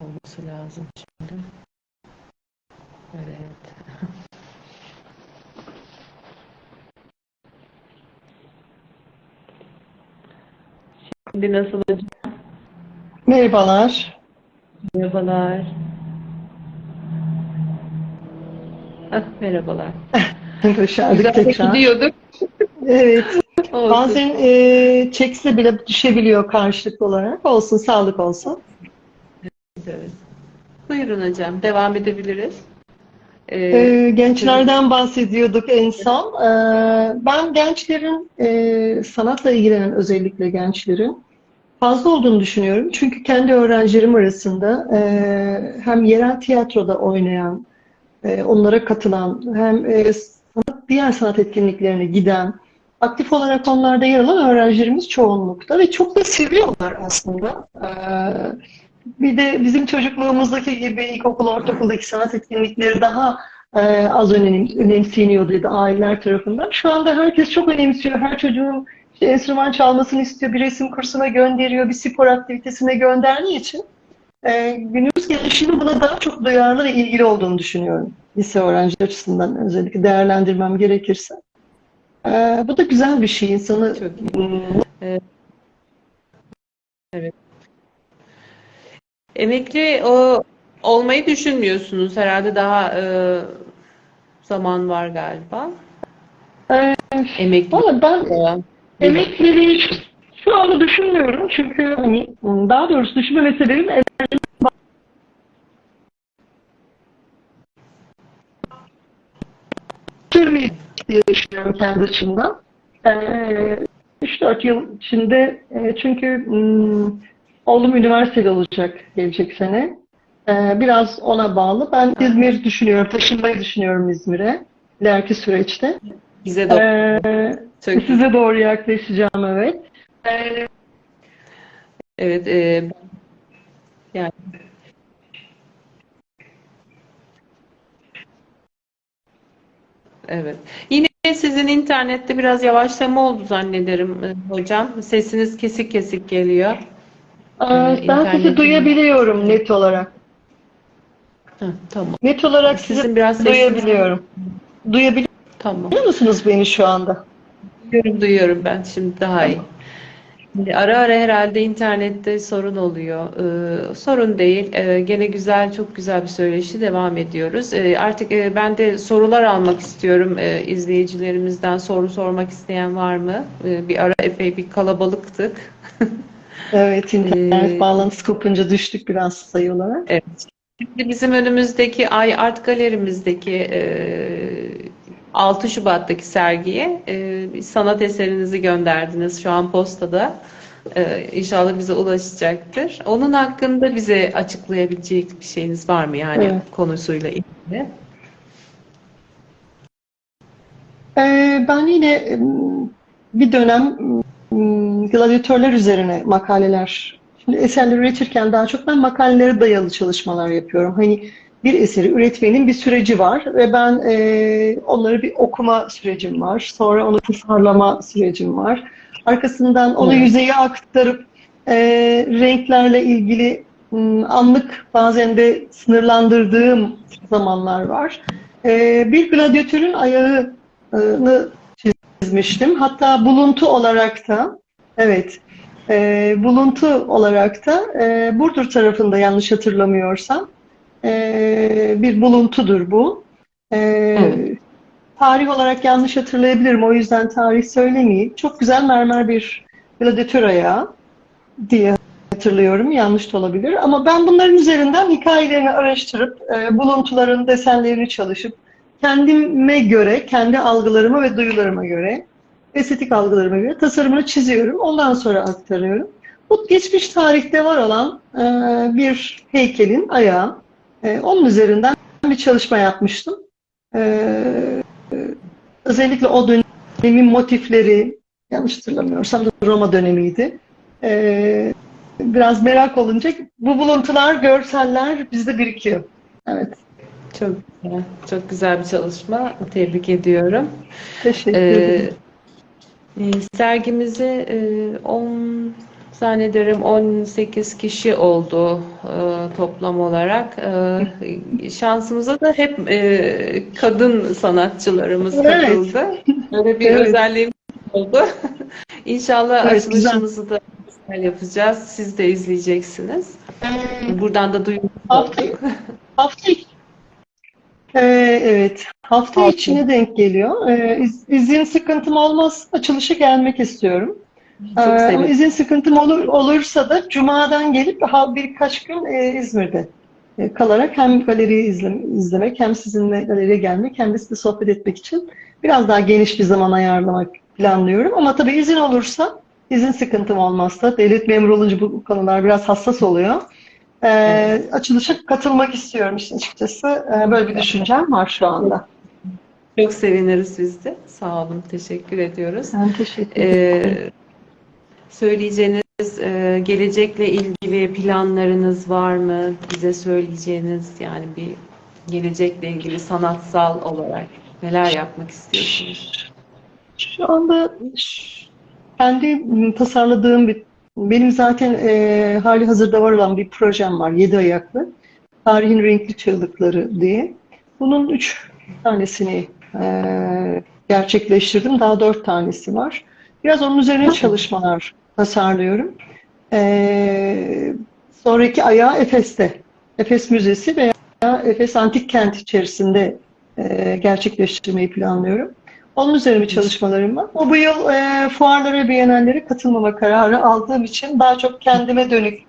Olması lazım şimdi. Evet. Şimdi nasıl hocam? Merhabalar. Merhabalar. Ah, merhabalar. Güzel tekrar. gidiyorduk. Evet. Olsun. Bazen e, çekse bile düşebiliyor karşılıklı olarak. Olsun, sağlık olsun. Evet. Buyurun hocam, devam edebiliriz. Ee, E, gençlerden bahsediyorduk en son. E, ben gençlerin, e, sanatla ilgilenen özellikle gençlerin fazla olduğunu düşünüyorum. Çünkü kendi öğrencilerim arasında e, hem yerel tiyatroda oynayan, e, onlara katılan, hem e, sanat, diğer sanat etkinliklerine giden, aktif olarak onlarda yer alan öğrencilerimiz çoğunlukta ve çok da seviyorlar aslında. E, bir de bizim çocukluğumuzdaki gibi ilkokul, ortaokuldaki sanat etkinlikleri daha e, az önem, önemseniyordu ya da aileler tarafından. Şu anda herkes çok önemsiyor. Her çocuğun işte enstrüman çalmasını istiyor, bir resim kursuna gönderiyor, bir spor aktivitesine gönderdiği için e, günümüz gençliğinin buna daha çok duyarlı ve ilgili olduğunu düşünüyorum. Lise öğrenciler açısından özellikle değerlendirmem gerekirse. E, bu da güzel bir şey. İnsanı Çok Hmm, Emekli o olmayı düşünmüyorsunuz herhalde daha e, zaman var galiba. e, Emekli Valla ben. Emekliliği şu- anda düşünmüyorum çünkü hani daha doğrusu düşünmeme sebebim Türkiye diye düşünüyorum kendi açımdan. Ee, 3-4 yıl içinde e, çünkü hmm, oğlum üniversitede olacak gelecek sene. Ee, biraz ona bağlı. Ben İzmir düşünüyorum, taşınmayı düşünüyorum İzmir'e ileriki süreçte. Bize de Ee, çok Size doğru yaklaşacağım evet. Ee, evet e, yani evet. Yine sizin internette biraz yavaşlama oldu zannederim e, hocam. Sesiniz kesik kesik geliyor. e, ben internetin- sizi duyabiliyorum net olarak. Hı, tamam. Net olarak sizi Sizin biraz sesiniz duyabiliyorum. Duyabiliyor Tamam. musunuz beni şu anda? Duyuyorum, duyuyorum ben şimdi daha iyi. Şimdi ara ara herhalde internette sorun oluyor. Ee, sorun değil. Ee, gene güzel, çok güzel bir söyleşi devam ediyoruz. Ee, artık e, ben de sorular almak istiyorum. Ee, izleyicilerimizden soru sormak isteyen var mı? Ee, bir ara epey bir kalabalıktık. Evet, internet Ee, bağlantısı kopunca düştük biraz sayı olarak. Evet. Şimdi bizim önümüzdeki ay art galerimizdeki e, 6 Şubat'taki sergiye e, sanat eserinizi gönderdiniz şu an postada. E, inşallah bize ulaşacaktır. Onun hakkında bize açıklayabilecek bir şeyiniz var mı yani Evet. konusuyla ilgili? Ee, ben yine m, bir dönem m, gladyatörler üzerine makaleler, şimdi eserleri üretirken daha çok ben makalelere dayalı çalışmalar yapıyorum. Hani bir eseri üretmenin bir süreci var ve ben e, onları bir okuma sürecim var. Sonra onu tasarlama sürecim var. Arkasından onu Evet. yüzeye aktarıp e, renklerle ilgili anlık bazen de sınırlandırdığım zamanlar var. E, bir gladyatörün ayağını çizmiştim. Hatta buluntu olarak da evet e, buluntu olarak da e, Burdur tarafında yanlış hatırlamıyorsam e, bir buluntudur bu. E, Evet. Tarih olarak yanlış hatırlayabilirim. O yüzden tarih söylemeyeyim. Çok güzel mermer bir gladyatör ayağı diye hatırlıyorum. Yanlış da olabilir. Ama ben bunların üzerinden hikayelerini araştırıp e, buluntuların desenlerini çalışıp kendime göre, kendi algılarıma ve duyularıma göre, estetik algılarıma göre tasarımını çiziyorum. Ondan sonra aktarıyorum. Bu geçmiş tarihte var olan e, bir heykelin ayağı. E, onun üzerinden bir çalışma yapmıştım. E, özellikle o dönemin motifleri, yanlış hatırlamıyorsam da Roma dönemiydi. E, biraz merak olunca bu buluntular, görseller bizde birikiyor. Evet, Çok güzel, çok güzel bir çalışma. Tebrik ediyorum. teşekkür Ee, ederim. e, sergimizi e, 10 Zannederim 18 kişi oldu e, toplam olarak. E, şansımıza da hep e, kadın sanatçılarımız Evet. katıldı. Böyle bir Evet. özelliğimiz oldu. İnşallah Evet, güzel. açılışımızı da güzel yapacağız. Siz de izleyeceksiniz. Ee, Buradan da duyurmuş Hafta- olduk. Hafta Ee, evet. Hafta Hafta. içine denk geliyor. Ee, iz- izin sıkıntım olmaz. Açılışa gelmek istiyorum. Çok Ee, izin sıkıntım olur, olursa da Cuma'dan gelip birkaç gün e, İzmir'de e, kalarak hem galeriyi izle- izlemek hem sizinle galeriye gelmek hem de size sohbet etmek için biraz daha geniş bir zaman ayarlamak planlıyorum. Ama tabii izin olursa, izin sıkıntım olmazsa, devlet memuru olunca bu konular biraz hassas oluyor. Ee, açılışa katılmak istiyorum işin açıkçası. Ee, böyle bir düşüncem var şu anda. Çok seviniriz biz de. Sağ olun. Teşekkür ediyoruz. Ben teşekkür ederim. Ee, söyleyeceğiniz, e, gelecekle ilgili planlarınız var mı? Bize söyleyeceğiniz yani bir gelecekle ilgili sanatsal olarak neler yapmak istiyorsunuz? Şu anda kendi tasarladığım bir, benim zaten e, hali hazırda var olan bir projem var. Yedi ayaklı. Tarihin Renkli Çığlıkları diye. Bunun üç tanesini e, gerçekleştirdim. Daha dört tanesi var. Biraz onun üzerine çalışmalar tasarlıyorum. E, sonraki ayağı Efes'te. Efes Müzesi veya Efes Antik Kent içerisinde e, gerçekleştirmeyi planlıyorum. Onun üzerine bir çalışmalarım var. O bu yıl e, fuarlara, bienallere katılmama kararı aldığım için daha çok kendime dönük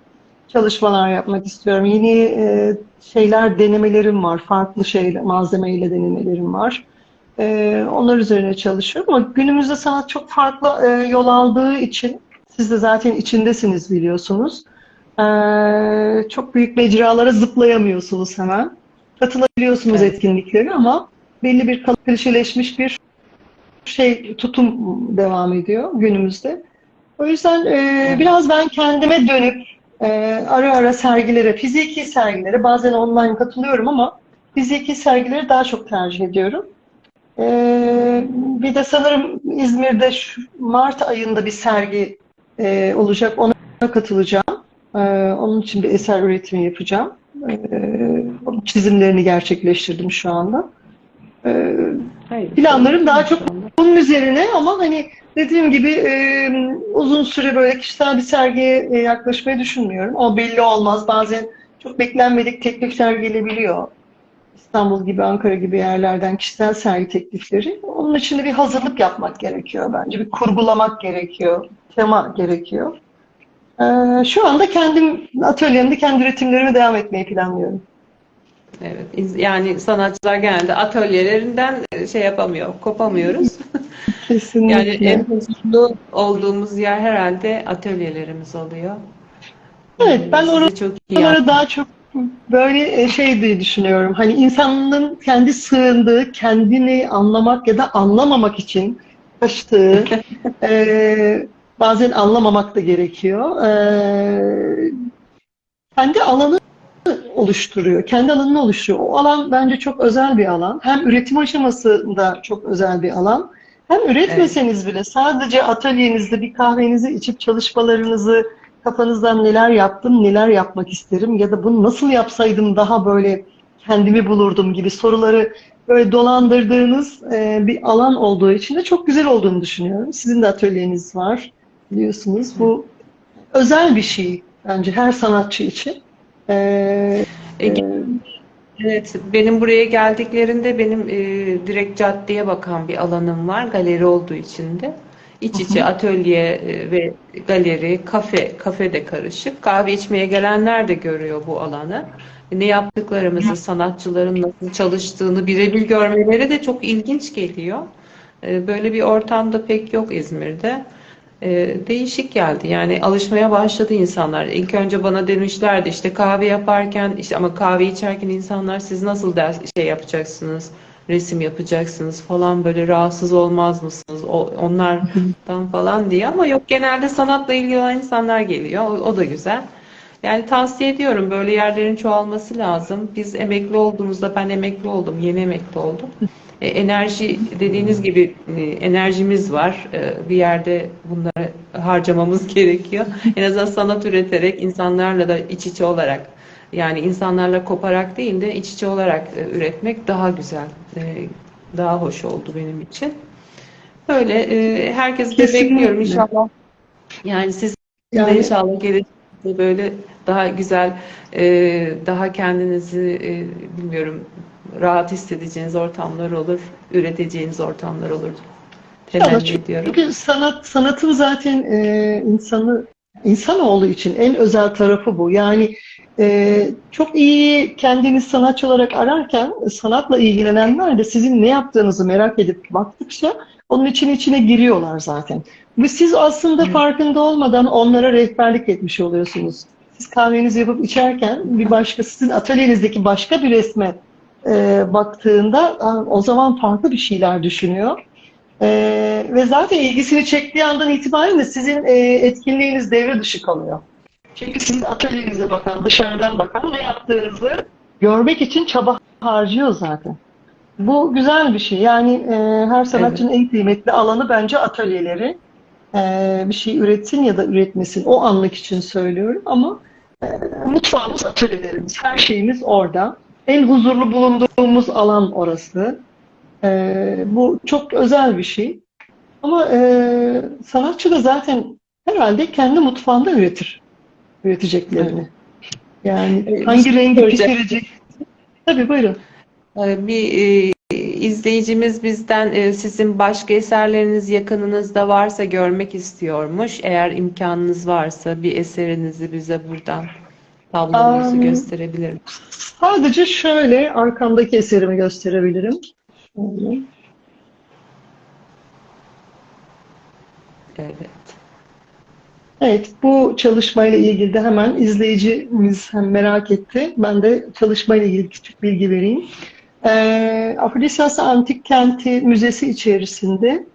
çalışmalar yapmak istiyorum. Yeni e, şeyler, denemelerim var. Farklı şeyler, malzemeyle denemelerim var. E, onlar üzerine çalışıyorum. Ama günümüzde sanat çok farklı e, yol aldığı için siz de zaten içindesiniz biliyorsunuz. E, çok büyük mecralara zıplayamıyorsunuz hemen. Katılabiliyorsunuz Evet. etkinliklere ama belli bir klişeleşmiş bir şey tutum devam ediyor günümüzde. O yüzden e, biraz ben kendime dönüp e, ara ara sergilere, fiziki sergilere bazen online katılıyorum ama fiziki sergileri daha çok tercih ediyorum. E, bir de sanırım İzmir'de şu Mart ayında bir sergi e, olacak. Ona katılacağım. E, onun için bir eser üretimi yapacağım. E, onun çizimlerini gerçekleştirdim şu anda. E, Hayır. Planlarım daha çok bunun üzerine ama hani dediğim gibi e, uzun süre böyle kişisel bir sergiye e, yaklaşmayı düşünmüyorum. O belli olmaz. Bazen çok beklenmedik teklifler gelebiliyor. İstanbul gibi, Ankara gibi yerlerden kişisel sergi teklifleri. Onun için de bir hazırlık yapmak gerekiyor bence. Bir kurgulamak gerekiyor. Tema gerekiyor. E, şu anda kendim atölyemde kendi üretimlerime devam etmeyi planlıyorum. Evet. Yani sanatçılar genelde atölyelerinden e, şey yapamıyor, kopamıyoruz. Kesinlikle. Yani en huzurlu olduğumuz yer herhalde atölyelerimiz oluyor. Evet, ben orada çok iyi daha çok böyle e, şey diye düşünüyorum. Hani insanın kendi sığındığı, kendini anlamak ya da anlamamak için kaçtığı, e, bazen anlamamak da gerekiyor. E, kendi alanı oluşturuyor. Kendi alanını oluşturuyor. O alan bence çok özel bir alan. Hem üretim aşamasında çok özel bir alan. Hem üretmeseniz bile sadece atölyenizde bir kahvenizi içip çalışmalarınızı kafanızdan neler yaptım, neler yapmak isterim ya da bunu nasıl yapsaydım daha böyle kendimi bulurdum gibi soruları böyle dolandırdığınız e, bir alan olduğu için de çok güzel olduğunu düşünüyorum. Sizin de atölyeniz var biliyorsunuz. Bu özel bir şey bence her sanatçı için. E, E, e, Evet, benim buraya geldiklerinde benim e, direkt caddeye bakan bir alanım var, galeri olduğu için de. İç içe atölye e, ve galeri, kafe, kafe de karışık. Kahve içmeye gelenler de görüyor bu alanı. Ne yaptıklarımızı, sanatçıların nasıl çalıştığını birebir görmeleri de çok ilginç geliyor. E, Böyle bir ortamda pek yok İzmir'de. E, Değişik geldi. Yani alışmaya başladı insanlar. İlk önce bana demişlerdi işte kahve yaparken işte ama kahve içerken insanlar siz nasıl ders şey yapacaksınız? Resim yapacaksınız falan böyle rahatsız olmaz mısınız? Onlardan falan diye ama yok genelde sanatla ilgili olan insanlar geliyor. O, o da güzel. Yani tavsiye ediyorum böyle yerlerin çoğalması lazım. Biz emekli olduğumuzda ben emekli oldum, yeni emekli oldum. E, enerji dediğiniz gibi e, enerjimiz var. E, bir yerde bunları harcamamız gerekiyor. En azından sanat üreterek insanlarla da iç içe olarak yani insanlarla koparak değil de iç içe olarak e, üretmek daha güzel. E, daha hoş oldu benim için. Böyle e, herkesi de Kesinlikle. bekliyorum inşallah. Yani siz de Yani inşallah gelecekte böyle daha güzel, e, daha kendinizi e, bilmiyorum rahat hissedeceğiniz ortamlar olur, üreteceğiniz ortamlar olur. İnşallah. Temenni ediyorum. Çünkü sanat sanatın zaten e, insanı insanoğlu için en özel tarafı bu. Yani e, çok iyi kendini sanatçı olarak ararken sanatla ilgilenenler de sizin ne yaptığınızı merak edip baktıkça onun için içine giriyorlar zaten. Ve siz aslında Evet. farkında olmadan onlara rehberlik etmiş oluyorsunuz. Siz kahvenizi yapıp içerken bir başka sizin atölyenizdeki başka bir resme e, baktığında "Aa, o zaman farklı bir şeyler düşünüyor. Ee, ve zaten ilgisini çektiği andan itibaren de sizin e, etkinliğiniz devre dışı kalıyor. Çünkü sizin atölyenize bakan, dışarıdan bakan ne yaptığınızı görmek için çaba harcıyor zaten. Bu güzel bir şey. Yani e, her sanatçının en kıymetli alanı bence atölyeleri. E, bir şey üretsin ya da üretmesin. O anlık için söylüyorum ama e, mutfağımız atölyelerimiz. Her şeyimiz orada. En huzurlu bulunduğumuz alan orası. Ee, bu çok özel bir şey. Ama e, sanatçı da zaten herhalde kendi mutfağında üretir üreteceklerini. Yani Evet, hangi rengi pişirecek? Tabii buyurun. Ee, Bir e, izleyicimiz bizden e, sizin başka eserleriniz yakınınızda varsa görmek istiyormuş. Eğer imkanınız varsa bir eserinizi bize buradan tablonuzu Am, gösterebilir misiniz? Sadece şöyle arkamdaki eserimi gösterebilirim. Şöyle. Evet. Evet, bu çalışmayla ilgili de hemen izleyicimiz hem merak etti. Ben de çalışmayla ilgili küçük bilgi vereyim. Ee, Afrodisias Antik Kenti Müzesi içerisinde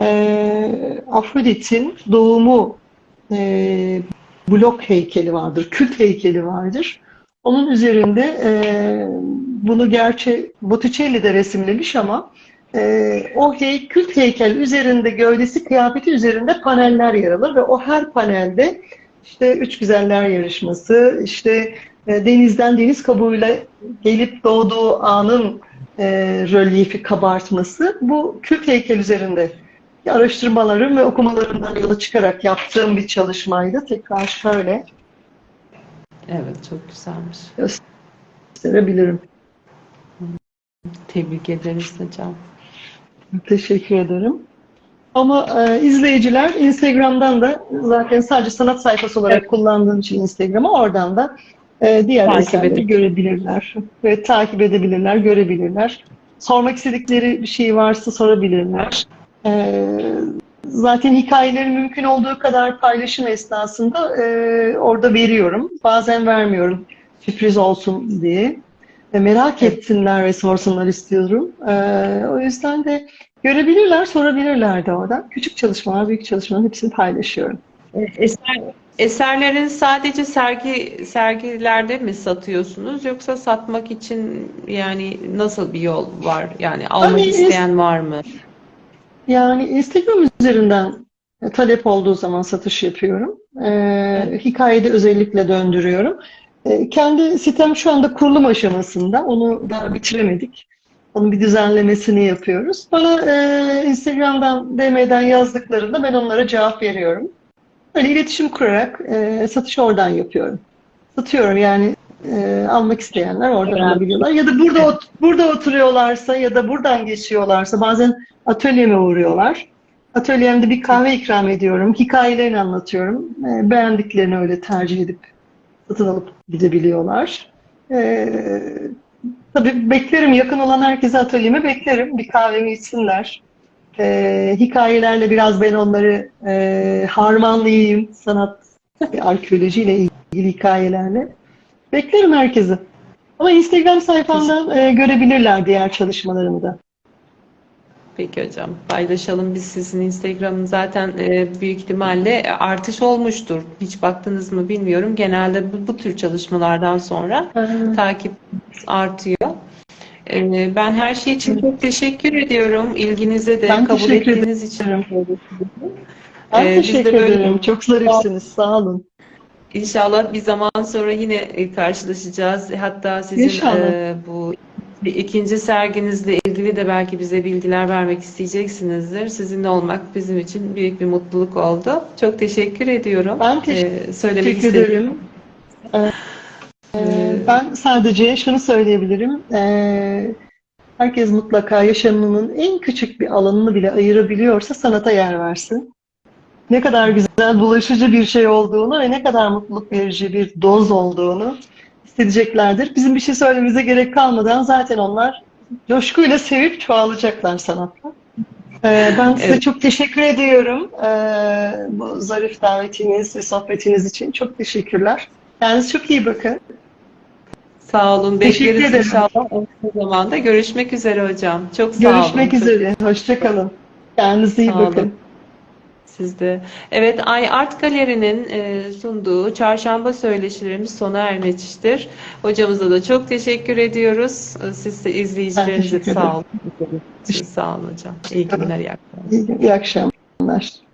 e, Afrodit'in doğumu e, blok heykeli vardır, kült heykeli vardır. Onun üzerinde e, bunu gerçi Botticelli de resimlemiş ama e, o hey, kült heykel üzerinde gövdesi kıyafeti üzerinde paneller yer alır ve o her panelde işte Üç Güzeller Yarışması, işte e, denizden deniz kabuğuyla gelip doğduğu anın e, rölyefi kabartması bu kült heykel üzerinde araştırmalarım ve okumalarımdan yola çıkarak yaptığım bir çalışmaydı. Tekrar şöyle Evet, çok güzelmiş. gösterebilirim. Tebrik ederiz hocam. Teşekkür ederim. Ama e, izleyiciler Instagram'dan da zaten sadece sanat sayfası olarak kullandığım için Instagram'ı oradan da e, diğer Takip eserleri görebilirler. Ve takip edebilirler, görebilirler. Sormak istedikleri bir şey varsa sorabilirler. E, zaten hikayeleri mümkün olduğu kadar paylaşım esnasında e, orada veriyorum. Bazen vermiyorum sürpriz olsun diye. Ve merak Evet. etsinler ve sorsunlar istiyorum. E, o yüzden de görebilirler, sorabilirler de oradan. Küçük çalışmalar, büyük çalışmaların hepsini paylaşıyorum. Eser, eserlerin sadece sergi sergilerde mi satıyorsunuz yoksa satmak için yani nasıl bir yol var? Yani almak Hani isteyen var mı? Yani Instagram üzerinden talep olduğu zaman satış yapıyorum. Ee, hikayede özellikle döndürüyorum. Ee, kendi sitem şu anda kurulum aşamasında. Onu daha bitiremedik. Onun bir düzenlemesini yapıyoruz. Bana e, Instagram'dan DM'den yazdıklarında ben onlara cevap veriyorum. Böyle iletişim kurarak e, satışı oradan yapıyorum. Satıyorum yani e, almak isteyenler oradan Evet. alabiliyorlar. Ya da burada ot- burada oturuyorlarsa ya da buradan geçiyorlarsa bazen atölyeme uğruyorlar. Atölyemde bir kahve ikram ediyorum. Hikayelerini anlatıyorum. E, beğendiklerini öyle tercih edip satın alıp gidebiliyorlar. E, tabii beklerim. Yakın olan herkese atölyeme beklerim. Bir kahvemi içsinler. E, hikayelerle biraz ben onları e, harmanlayayım. Sanat, arkeolojiyle ilgili hikayelerle. Beklerim herkesi. Ama Instagram sayfamdan e, görebilirler diğer çalışmalarımı da. Peki hocam. Paylaşalım biz sizin Instagram'ın zaten e, büyük ihtimalle artış olmuştur. Hiç baktınız mı bilmiyorum. Genelde bu, bu tür çalışmalardan sonra Ee, takip artıyor. E, ben her şey için çok teşekkür ediyorum. İlginize de Ben kabul ettiğiniz için. Ben Ee, teşekkür böyle- ederim. Çok zarifsiniz. Sağ olun. İnşallah bir zaman sonra yine e, karşılaşacağız. Hatta sizin İnşallah. e, bu ikinci serginizle ilgili de belki bize bilgiler vermek isteyeceksinizdir. Sizinle olmak bizim için büyük bir mutluluk oldu. Çok teşekkür ediyorum. Ben teşekkür E, söylemek Teşekkür istedim. ederim. Ee, ben sadece şunu söyleyebilirim. Ee, herkes mutlaka yaşamının en küçük bir alanını bile ayırabiliyorsa sanata yer versin. Ne kadar güzel bulaşıcı bir şey olduğunu ve ne kadar mutluluk verici bir doz olduğunu hissedeceklerdir. Bizim bir şey söylememize gerek kalmadan zaten onlar coşkuyla sevip çoğalacaklar sanatla. Ee, ben size Evet. çok teşekkür ediyorum. Ee, bu zarif davetiniz ve sohbetiniz için çok teşekkürler. Kendinize çok iyi bakın. Sağ olun. Teşekkür Bekleriz ederim. inşallah. Kısa zamanda görüşmek üzere hocam. Çok sağ olun. Görüşmek üzere. Hoşça kalın. Kendinize iyi Sağ olun. bakın. Siz de. Evet, Ay Art Galeri'nin e, sunduğu çarşamba söyleşilerimiz sona ermiştir. Hocamıza da çok teşekkür ediyoruz. E, Siz de izleyicilerinize sağ olun. Sağ olun hocam. İyi günler, iyi akşamlar. İyi, iyi akşamlar.